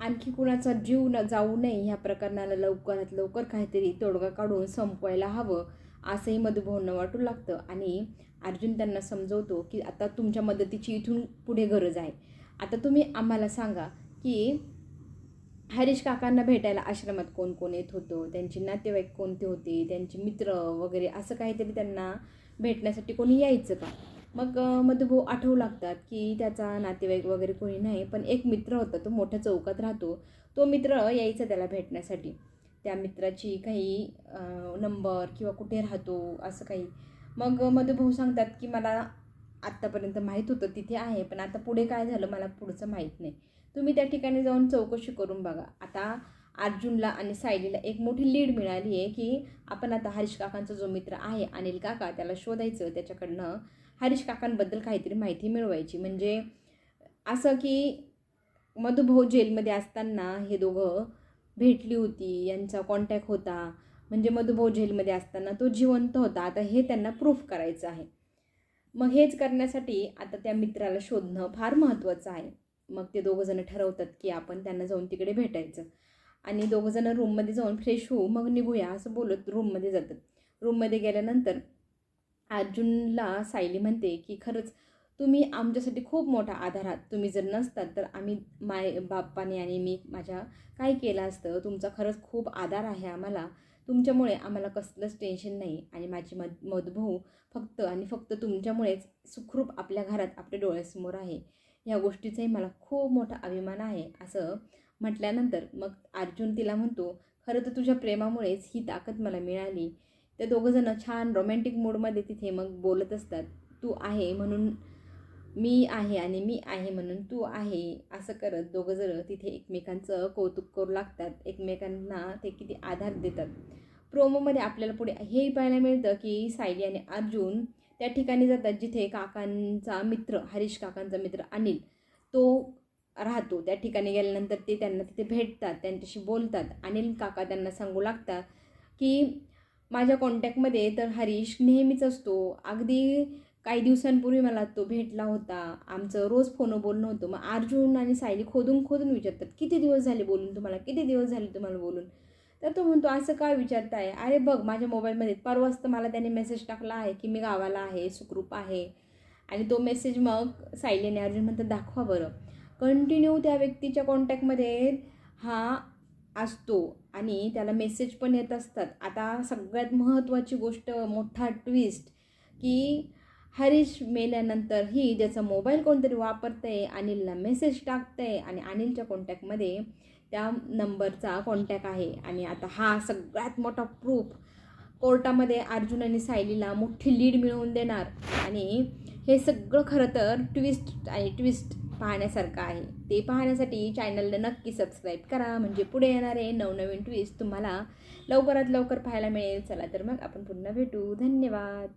आणखी कुणाचा जीव न जाऊ नये ह्या प्रकरणाला लवकरात लवकर काहीतरी तोडगा काढून संपवायला हवं असंही मधुभाऊंना वाटू लागतं. आणि अर्जुन त्यांना समजवतो की आता तुमच्या मदतीची इथून पुढे गरज आहे. आता तुम्ही आम्हाला सांगा की हरीश काकांना भेटायला आश्रमात कोण कोण येत होतं? त्यांचे नातेवाईक कोणते होते? त्यांचे मित्र वगैरे असं काहीतरी त्यांना भेटण्यासाठी कोणी यायचं का? मग मधुभाऊ आठवू लागतात की त्याचा नातेवाईक वगैरे कोणी नाही पण एक मित्र होता तो मोठ्या चौकात राहतो. तो मित्र यायचा त्याला भेटण्यासाठी. त्या मित्राची काही नंबर किंवा कुठे राहतो असं काही. मग मधुभाऊ सांगतात की मला आत्तापर्यंत माहीत होतं तिथे आहे पण आता पुढे काय झालं मला पुढचं माहीत नाही. तुम्ही त्या ठिकाणी जाऊन चौकशी करून बघा. आता अर्जुनला आणि सायलीला एक मोठी लीड मिळाली आहे की आपण आता हरीश काकांचा जो मित्र आहे अनिल काका त्याला शोधायचं त्याच्याकडनं हरीश काकांबद्दल काहीतरी माहिती मिळवायची. म्हणजे असं की मधुभाऊ जेलमध्ये असताना हे दोघं भेटली होती यांचा कॉन्टॅक्ट होता. म्हणजे मधुभाऊ जेलमध्ये असताना तो जिवंत होता. आता हे त्यांना प्रूफ करायचं आहे. मग हेच करण्यासाठी आता त्या मित्राला शोधणं फार महत्त्वाचं आहे. मग ते दोघंजणं ठरवतात की आपण त्यांना जाऊन तिकडे भेटायचं. आणि दोघंजणं रूममध्ये जाऊन फ्रेश होऊ मग निघूया असं बोलत रूममध्ये जातात. रूममध्ये गेल्यानंतर अर्जुनला सायली म्हणते की खरंच तुम्ही आमच्यासाठी खूप मोठा आधार आहात. तुम्ही जर नसतात तर आम्ही माय बाप्पाने आणि मी माझ्या काय केलं असतं? तुमचा खरंच खूप आधार आहे आम्हाला. तुमच्यामुळे आम्हाला कसलंच टेन्शन नाही. आणि माझी मध मधुभाऊ फक्त आणि फक्त तुमच्यामुळेच सुखरूप आपल्या घरात आपल्या डोळ्यासमोर आहे. ह्या गोष्टीचाही मला खूप मोठा अभिमान आहे. असं म्हटल्यानंतर मग अर्जुन तिला म्हणतो खरं तर तुझ्या प्रेमामुळेच ही ताकद मला मिळाली. ते दोघंजणं छान रोमॅन्टिक मूडमध्ये तिथे मग बोलत असतात तू आहे म्हणून मी आहे आणि मी आहे म्हणून तू आहे असं करत दोघंजणं तिथे एकमेकांचं कौतुक करू लागतात. एकमेकांना ते किती आधार देतात. प्रोमोमध्ये आपल्याला पुढे हेही पाहायला मिळतं की सायली आणि अर्जुन त्या ठिकाणी जातात जिथे काकांचा मित्र हरीश काकांचा मित्र अनिल तो राहतो. त्या ठिकाणी गेल्यानंतर ते त्यांना तिथे भेटतात त्यांच्याशी बोलतात. अनिल काका त्यांना सांगू लागतात की माझ्या कॉन्टॅक्टमध्ये तर हरीश नेहमीच असतो. अगदी काही दिवसांपूर्वी मला तो भेटला होता. आमचं रोज फोन बोलणं होतं. मग अर्जुन आणि सायली खोदून खोदून विचारतात किती दिवस झाले बोलून तुम्हाला? किती दिवस झाले तुम्हाला बोलून? तर तो म्हणतो असं काय विचारताय? अरे बघ माझ्या मोबाईलमध्ये परवाच तर मला त्याने मेसेज टाकला आहे की मी गावाला आहे सुखरूप आहे. आणि तो मेसेज मग सायली आणि अर्जुन म्हणतात दाखवा बरं. कंटिन्यू त्या व्यक्तीच्या कॉन्टॅक्टमध्ये हा असतो आणि त्याला मेसेज पण येत असतात. आता सगळ्यात महत्त्वाची गोष्ट मोठा ट्विस्ट की हरीश मेल्यानंतरही ज्याचा मोबाईल कोणतरी वापरतंय अनिलला मेसेज टाकतंय आणि अनिलच्या कॉन्टॅक्टमध्ये त्या नंबरचा कॉन्टॅक्ट आहे. आणि आता हा सगळ्यात मोठा प्रूफ कोर्टामध्ये अर्जुन आणि सायलीला मोठी लीड मिळवून देणार. आणि हे सगळं खरं तर ट्विस्ट आणि ट्विस्ट पाहण्यासारखं आहे. ते पाहण्यासाठी चॅनलला नक्की सबस्क्राईब करा. म्हणजे पुढे येणारे नवनवीन ट्विस्ट तुम्हाला लवकरात लवकर पाहायला मिळेल. चला तर मग आपण पुन्हा भेटू. धन्यवाद.